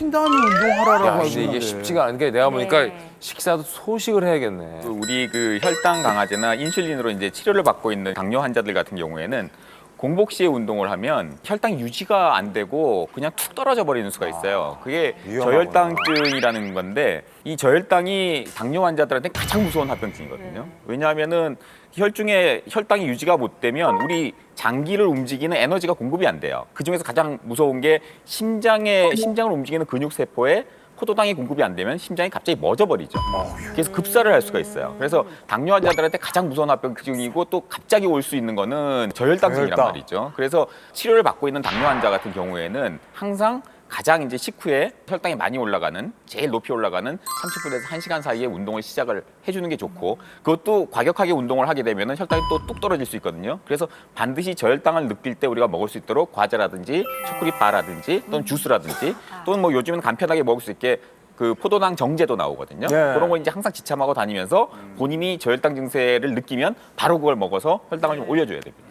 시킨 다음에 운동하라라고 야. 근데 이게 쉽지가 않은 게 내가 보니까 네. 식사도 소식을 해야겠네. 우리 그 혈당 강화제나 인슐린으로 이제 치료를 받고 있는 당뇨 환자들 같은 경우에는 공복 시에 운동을 하면 혈당 유지가 안 되고 그냥 툭 떨어져 버리는 수가 있어요. 그게 저혈당증이라는 건데 이 저혈당이 당뇨 환자들한테 가장 무서운 합병증이거든요. 왜냐하면은 혈중에 혈당이 유지가 못 되면 우리 장기를 움직이는 에너지가 공급이 안 돼요. 그 중에서 가장 무서운 게 심장에 심장을 움직이는 근육 세포에 포도당이 공급이 안 되면 심장이 갑자기 멎어 버리죠. 그래서 급사를 할 수가 있어요. 그래서 당뇨 환자들한테 가장 무서운 합병증이고 또 갑자기 올 수 있는 거는 저혈당증이란 저혈당. 말이죠. 그래서 치료를 받고 있는 당뇨 환자 같은 경우에는 항상 가장 이제 식후에 혈당이 많이 올라가는 제일 높이 올라가는 30분에서 1시간 사이에 운동을 시작을 해주는 게 좋고 그것도 과격하게 운동을 하게 되면 혈당이 또 뚝 떨어질 수 있거든요. 그래서 반드시 저혈당을 느낄 때 우리가 먹을 수 있도록 과자라든지 초콜릿 바라든지 또는 주스라든지 또는 뭐 요즘은 간편하게 먹을 수 있게 그 포도당 정제도 나오거든요. 네. 그런 거 이제 항상 지참하고 다니면서 본인이 저혈당 증세를 느끼면 바로 그걸 먹어서 혈당을 좀 올려줘야 됩니다.